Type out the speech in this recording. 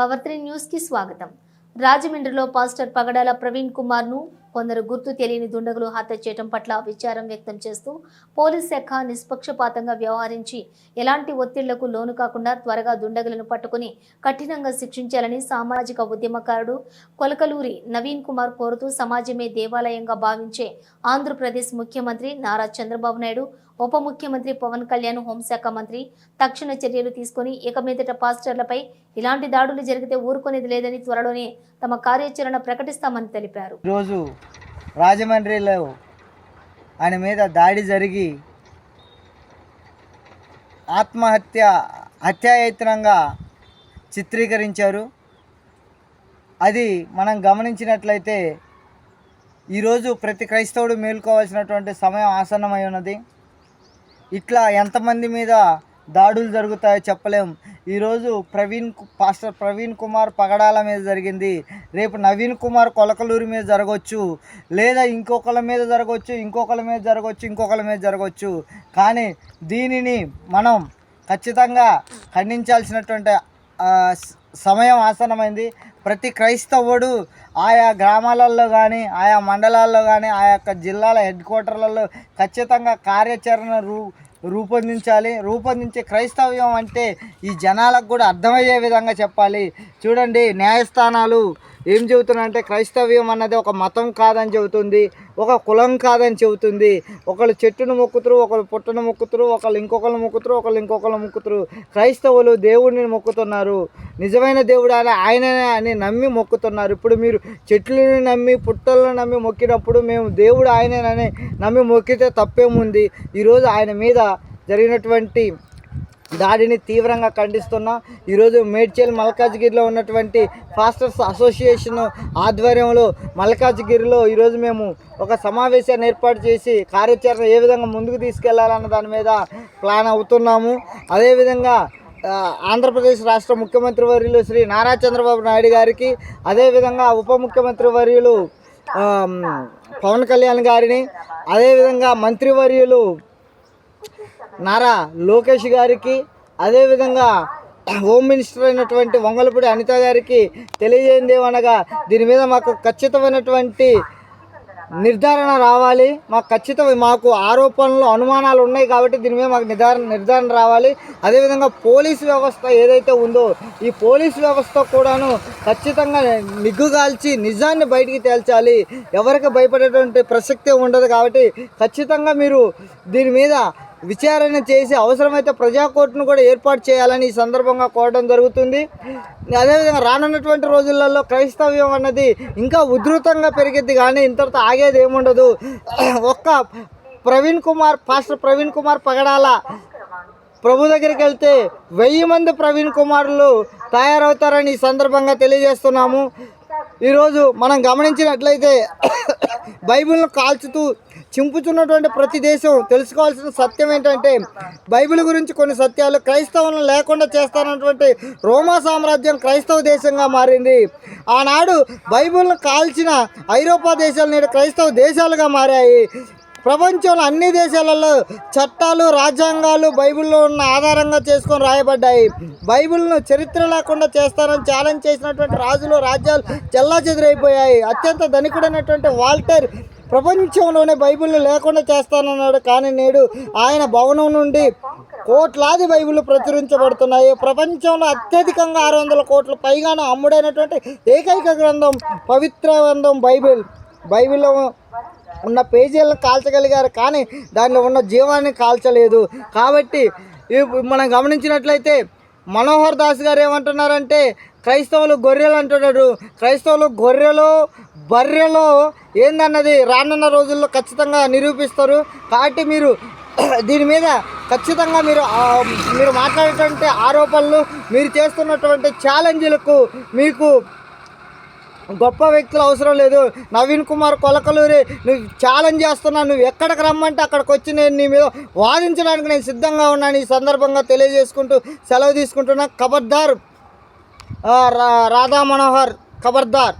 Power three న్యూస్కి స్వాగతం. రాజమండ్రిలో పాస్టర్ పగడాల ప్రవీణ్ కుమార్ను కొందరు గుర్తు తెలియని దుండగులు హత్య చేయడం పట్ల విచారం వ్యక్తం చేస్తూ పోలీస్ శాఖ నిష్పక్షపాతంగా వ్యవహరించి ఎలాంటి ఒత్తిళ్ళకు లోను కాకుండా త్వరగా దుండగులను పట్టుకుని కఠినంగా శిక్షించాలని సామాజిక ఉద్యమకారుడు కొలకలూరి నవీన్ కుమార్ కోరుతూ సమాజమే దేవాలయంగా భావించే ఆంధ్రప్రదేశ్ ముఖ్యమంత్రి నారా చంద్రబాబు నాయుడు ఉప ముఖ్యమంత్రి పవన్ కళ్యాణ్ హోంశాఖ మంత్రి తక్షణ చర్యలు తీసుకుని ఇక మీదట పాస్టర్లపై ఇలాంటి దాడులు జరిగితే ఊరుకునేది లేదని త్వరలోనే తమ కార్యాచరణ ప్రకటిస్తామని తెలిపారు. ఈరోజు రాజమండ్రిలో ఆయన మీద దాడి జరిగి ఆత్మహత్య హత్యాయత్నంగా చిత్రీకరించారు. అది మనం గమనించినట్లయితే ఈరోజు ప్రతి క్రైస్తవుడు మేల్కోవాల్సినటువంటి సమయం ఆసన్నమై ఉన్నది. ఇట్లా ఎంతమంది మీద దాడులు జరుగుతాయో చెప్పలేం. ఈరోజు ప్రవీణ్ కు- పాస్టర్ ప్రవీణ్ కుమార్ పగడాల మీద జరిగింది. రేపు నవీన్ కుమార్ కొలకలూరి మీద జరగవచ్చు లేదా ఇంకొకళ్ళ మీద జరగవచ్చు ఇంకొకళ్ళ మీద జరగవచ్చు ఇంకొకళ్ళ మీద జరగవచ్చు కానీ దీనిని మనం ఖచ్చితంగా ఖండించాల్సినటువంటి సమయం ఆసనమైంది ప్రతి క్రైస్తవుడు ఆయా గ్రామాలలో కానీ ఆయా మండలాల్లో కానీ ఆ యొక్క జిల్లాల హెడ్ క్వార్టర్లలో ఖచ్చితంగా కార్యాచరణ రూ రూపొందించాలి. రూపొందించే క్రైస్తవ్యం అంటే ఈ జనాలకు కూడా అర్థమయ్యే విధంగా చెప్పాలి. చూడండి న్యాయస్థానాలు ఏం చెబుతున్నాయంటే క్రైస్తవ్యం అన్నది ఒక మతం కాదని చెబుతుంది. ఒక కులం కాదని చెబుతుంది. ఒకళ్ళు చెట్టును మొక్కుతురు ఒకళ్ళు పుట్టను మొక్కుతురు ఒకళ్ళు ఇంకొకళ్ళు మొక్కుతురు ఒకళ్ళు ఇంకొకళ్ళు మొక్కుతురు. క్రైస్తవులు దేవుడిని మొక్కుతున్నారు. నిజమైన దేవుడు అని ఆయననే అని నమ్మి మొక్కుతున్నారు. ఇప్పుడు మీరు చెట్లను నమ్మి పుట్టలను నమ్మి మొక్కినప్పుడు మేము దేవుడు ఆయననని నమ్మి మొక్కితే తప్పేముంది? ఈరోజు ఆయన మీద జరిగినటువంటి దాడిని తీవ్రంగా ఖండిస్తున్నాం. ఈరోజు మేడ్చేల్ మల్కాజ్గిరిలో ఉన్నటువంటి ఫాస్టర్స్ అసోసియేషన్ ఆధ్వర్యంలో మల్కాజ్గిరిలో ఈరోజు మేము ఒక సమావేశాన్ని ఏర్పాటు చేసి కార్యాచరణ ఏ విధంగా ముందుకు తీసుకెళ్ళాలన్న దాని మీద ప్లాన్ అవుతున్నాము. అదేవిధంగా ఆంధ్రప్రదేశ్ రాష్ట్ర ముఖ్యమంత్రి వర్యులు శ్రీ నారా చంద్రబాబు నాయుడు గారికి అదేవిధంగా ఉప ముఖ్యమంత్రి వర్యులు పవన్ కళ్యాణ్ గారిని అదేవిధంగా మంత్రివర్యులు నారా లోకేష్ గారికి అదేవిధంగా హోమ్ మినిస్టర్ అయినటువంటి వంగలపూడి అనిత గారికి తెలియజేయండి ఏమనగా దీని మీద మాకు ఖచ్చితమైనటువంటి నిర్ధారణ రావాలి. మాకు ఖచ్చితమైన మాకు ఆరోపణలు అనుమానాలు ఉన్నాయి కాబట్టి దీని మీద మాకు నిర్ధారణ నిర్ధారణ రావాలి. అదేవిధంగా పోలీసు వ్యవస్థ ఏదైతే ఉందో ఈ పోలీసు వ్యవస్థ కూడాను ఖచ్చితంగా నిగ్గుగాల్చి నిజాన్ని బయటికి తేల్చాలి. ఎవరికి భయపడేటువంటి ప్రసక్తే ఉండదు కాబట్టి ఖచ్చితంగా మీరు దీని మీద విచారణ చేసి అవసరమైతే ప్రజా కోర్టును కూడా ఏర్పాటు చేయాలని ఈ సందర్భంగా కోరడం జరుగుతుంది. అదేవిధంగా రానున్నటువంటి రోజులలో క్రైస్తవ్యం అన్నది ఇంకా ఉధృతంగా పెరిగిద్ది కానీ ఇంతటితో ఆగేది ఏముండదు. ఒక్క ప్రవీణ్ కుమార్ పాస్టర్ ప్రవీణ్ కుమార్ పగడాల ప్రభు దగ్గరికి వెళ్తే వెయ్యి మంది ప్రవీణ్ కుమారులు తయారవుతారని ఈ సందర్భంగా తెలియజేస్తున్నాము. ఈరోజు మనం గమనించినట్లయితే బైబిల్ను కాల్చుతూ చింపుతున్నటువంటి ప్రతి దేశం తెలుసుకోవాల్సిన సత్యం ఏంటంటే బైబిల్ గురించి కొన్ని సత్యాలు క్రైస్తవులను లేకుండా చేస్తానటువంటి రోమా సామ్రాజ్యం క్రైస్తవ దేశంగా మారింది. ఆనాడు బైబిల్ను కాల్చిన ఐరోపా దేశాలు నేడు క్రైస్తవ దేశాలుగా మారాయి. ప్రపంచంలో అన్ని దేశాలలో చట్టాలు రాజ్యాంగాలు బైబిల్లో ఉన్న ఆధారంగా చేసుకొని రాయబడ్డాయి. బైబిల్ను చరిత్ర లేకుండా చేస్తారని ఛాలెంజ్ చేసినటువంటి రాజులు రాజ్యాలు చెల్లా చెదిరైపోయాయి అత్యంత ధనికుడైనటువంటి వాల్టర్ ప్రపంచంలోనే బైబిల్ లేకుండా చేస్తానన్నాడు. కానీ నేడు ఆయన భవనం నుండి కోట్లాది బైబిల్ ప్రచురించబడుతున్నాయి. ప్రపంచంలో అత్యధికంగా ఆరు వందల కోట్ల పైగాను అమ్ముడైనటువంటి ఏకైక గ్రంథం పవిత్ర గ్రంథం బైబిల్. బైబిల్లో ఉన్న పేజీలను కాల్చగలిగారు కానీ దానిలో ఉన్న జీవాన్ని కాల్చలేదు. కాబట్టి మనం గమనించినట్లయితే మనోహర్ దాస్ గారు ఏమంటున్నారంటే క్రైస్తవులు గొర్రెలు అంటున్నాడు. క్రైస్తవులు గొర్రెలు బర్రెలు ఏందన్నది రానున్న రోజుల్లో ఖచ్చితంగా నిరూపిస్తారు. కాబట్టి మీరు దీని మీద ఖచ్చితంగా మీరు మీరు మాట్లాడేటువంటి ఆరోపణలు మీరు చేస్తున్నటువంటి ఛాలెంజ్లకు మీకు గొప్ప వ్యక్తులు అవసరం లేదు. నవీన్ కుమార్ కొలకలూరి నువ్వు ఛాలెంజ్ చేస్తున్నా నువ్వు ఎక్కడికి రమ్మంటే అక్కడికి వచ్చి నేను నీ మీద వాదించడానికి నేను సిద్ధంగా ఉన్నాను ఈ సందర్భంగా తెలియజేసుకుంటూ సెలవు తీసుకుంటున్నా. ఖబర్దార్ రా- రాధా మనోహర్ ఖబర్దార్